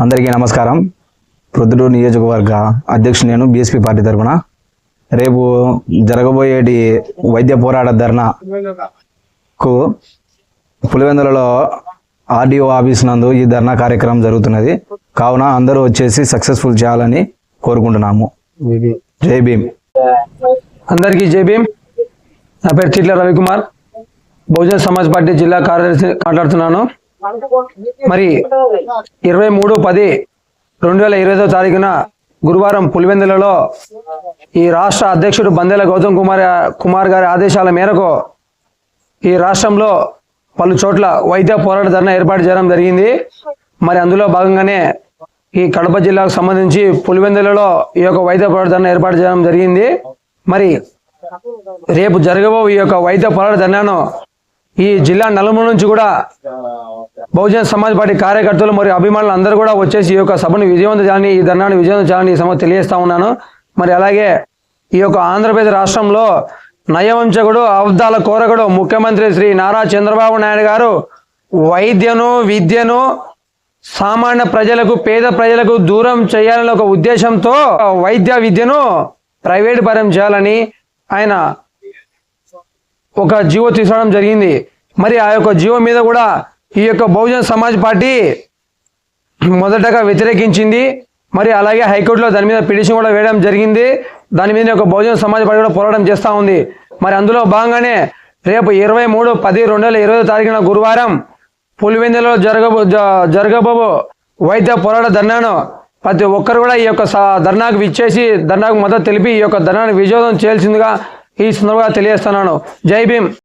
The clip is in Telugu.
అందరికీ నమస్కారం. ప్రొద్దుటూరు నియోజకవర్గ అధ్యక్షుడు నేను బీఎస్పీ పార్టీ తరఫున రేపు జరగబోయేటి వైద్య పోరాట ధర్నాకు పులివెందులలో ఆర్డీఓ ఆఫీస్ నందు ఈ ధర్నా కార్యక్రమం జరుగుతున్నది. కావున అందరూ వచ్చేసి సక్సెస్ఫుల్ చేయాలని కోరుకుంటున్నాము. జై భీమ్. అందరికీ జై భీమ్. నా పేరు చిట్ల రవికుమార్. బహుజన సమాజ్ పార్టీ జిల్లా కార్యదర్శి మాట్లాడుతున్నాను. మరి ఇరవై మూడు పది రెండు వేల ఇరవై తారీఖున గురువారం పులివెందులలో ఈ రాష్ట్ర అధ్యక్షుడు బందెల గౌతమ్ కుమార్ కుమార్ గారి ఆదేశాల మేరకు ఈ రాష్ట్రంలో పలు చోట్ల వైద్య పోరాట ధర్నా ఏర్పాటు చేయడం జరిగింది. మరి అందులో భాగంగానే ఈ కడప జిల్లాకు సంబంధించి పులివెందులలో ఈ యొక్క వైద్య పోరాట ధర్నా ఏర్పాటు చేయడం జరిగింది. మరి రేపు జరగబో ఈ యొక్క వైద్య పోరాట ధర్నాను ఈ జిల్లా నలుమూల నుంచి కూడా బహుజన సమాజ్ పార్టీ కార్యకర్తలు మరియు అభిమానులు అందరూ కూడా వచ్చేసి ఈ యొక్క సభను విజయవంతం చేయాలని ఈ ధర్నాన్ని విజయవంతం చేయాలని ఈ సభ తెలియజేస్తా ఉన్నాను మరి అలాగే ఈ యొక్క ఆంధ్రప్రదేశ్ రాష్ట్రంలో నయవంచకుడు అబ్దాల కోరకుడు ముఖ్యమంత్రి శ్రీ నారా చంద్రబాబు నాయుడు గారు వైద్యను విద్యను సామాన్య ప్రజలకు పేద ప్రజలకు దూరం చేయాలని ఒక ఉద్దేశంతో వైద్య విద్యను ప్రైవేట్ పరం చేయాలని ఆయన ఒక జీవో తీసుకోవడం జరిగింది. మరి ఆ యొక్క జీవో మీద కూడా ఈ యొక్క బహుజన సమాజ్ పార్టీ మొదటగా వ్యతిరేకించింది. మరి అలాగే హైకోర్టులో దాని మీద పిటిషన్ కూడా వేయడం జరిగింది. దాని మీద ఒక బహుజన సమాజ్ పార్టీ కూడా పోరాటం చేస్తూ ఉంది. మరి అందులో భాగంగానే రేపు ఇరవై మూడు పది రెండు వేల ఇరవై తారీఖున గురువారం పులివెందులో జరగబో జ- వైద్య పోరాట ధర్నాను ప్రతి ఒక్కరు కూడా ఈ యొక్క ధర్నాకు విచ్చేసి ధర్నాకు మద్దతు తెలిపి ఈ యొక్క ధర్నాను విజయోదం చేయాల్సిందిగా ఈ సందర్భంగా తెలియజేస్తున్నాను. జై భీమ్.